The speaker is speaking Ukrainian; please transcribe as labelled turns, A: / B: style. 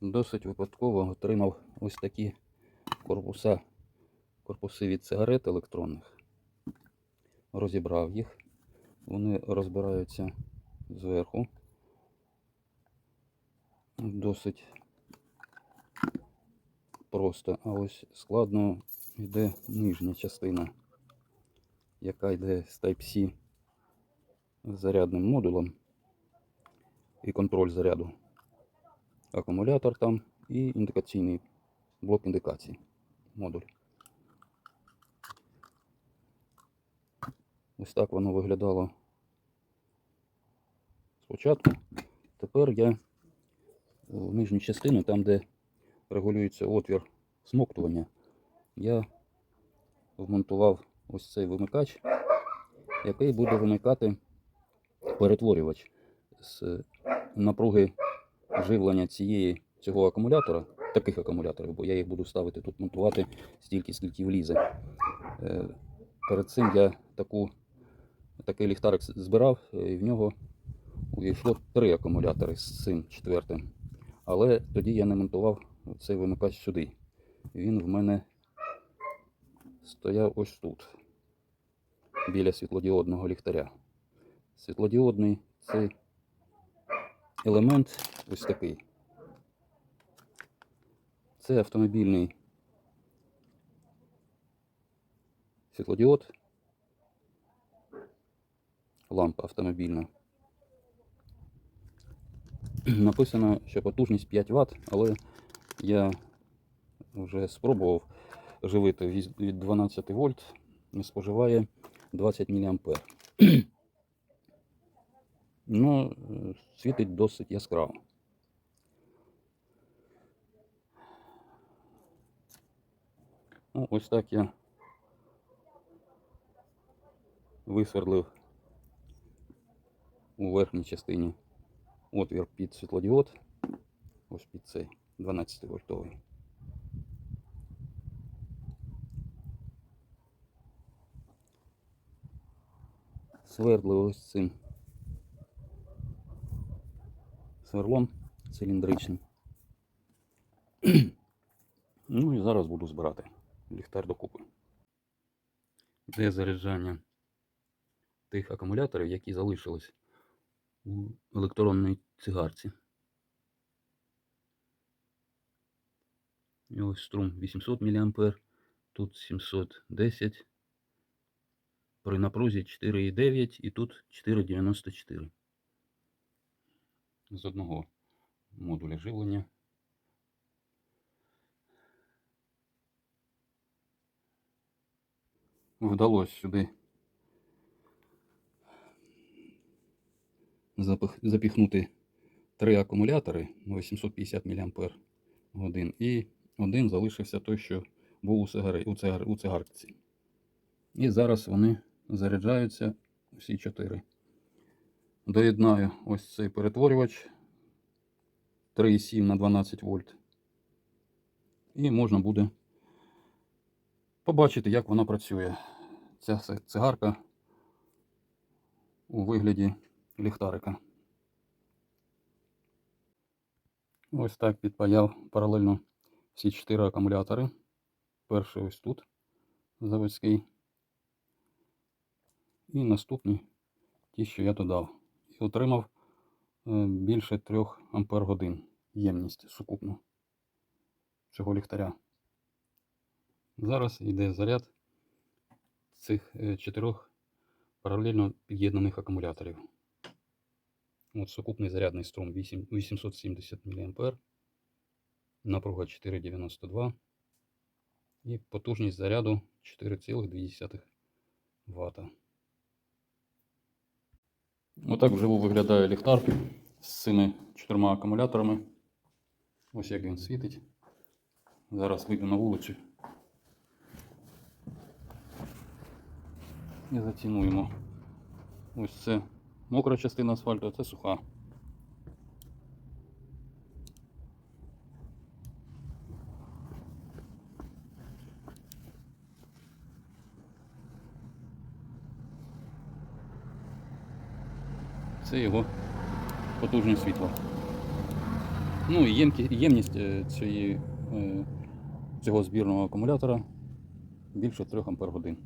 A: досить випадково отримав ось такі корпуса, корпуси від сигарет електронних. Розібрав їх. Вони розбираються зверху. Досить просто. А ось складно йде нижня частина, яка йде з Type-C зарядним модулем і контроль заряду. Акумулятор там і індикаційний блок індикацій модуль. Ось так воно виглядало спочатку. Тепер я в нижню частину, там де регулюється отвір смоктування, я вмонтував ось цей вимикач, який буде вимикати перетворювач з напруги живлення цієї, цього акумулятора, таких акумуляторів, бо я їх буду ставити тут монтувати стільки, скільки влізе. Е, Перед цим я таку, такий ліхтарик збирав, е, і в нього увійшло три акумулятори з цим четвертим. Але тоді я не монтував цей вимикач сюди. Він в мене стояв ось тут, біля світлодіодного ліхтаря. Світлодіодний цей елемент ось такий. Це автомобільний світлодіод. Лампа автомобільна. Написано, що потужність 5 Вт, але я вже спробував живити від від 12 вольт споживає 20 мА. Ну, е, світить досить яскраво. Ну, ось так я висверлив у верхній частині отвір під світлодіод. Ось під цей 12 вольтовий. Свердлив ось цим сверлом циліндричним. ну і зараз буду збирати ліхтар докупи. Де заряджання тих акумуляторів, які залишились у електронній цигарці. І ось струм 800 мА, тут 710, при напрузі 4,9 і тут 4,94 з одного модуля живлення. Вдалося сюди запіхнути три акумулятори на 850 мАч і один залишився той, що був у, сигари, у, цигар, у цигарці. І зараз вони заряджаються всі чотири. Доєднаю ось цей перетворювач 3,7 на 12 вольт. І можна буде побачити, як вона працює. Ця цигарка у вигляді ліхтарика. Ось так підпаяв паралельно всі чотири акумулятори. Перший ось тут заводський. І наступні ті, що я додав. І отримав е, більше 3 ампер годин ємність сукупну цього ліхтаря. Зараз йде заряд цих е, чотирьох паралельно під'єднаних акумуляторів. От сукупний зарядний струм 870 мА, напруга 4,92 і потужність заряду 4,2 Вт. Отак вживу виглядає ліхтар з цими чотирма акумуляторами. Ось як він світить. Зараз вийду на вулицю. І зацінуємо. Ось це мокра частина асфальту, а це суха. Це його потужне світло. Ну і ємність е, цієї, е, цього збірного акумулятора більше 3 Ампер годин.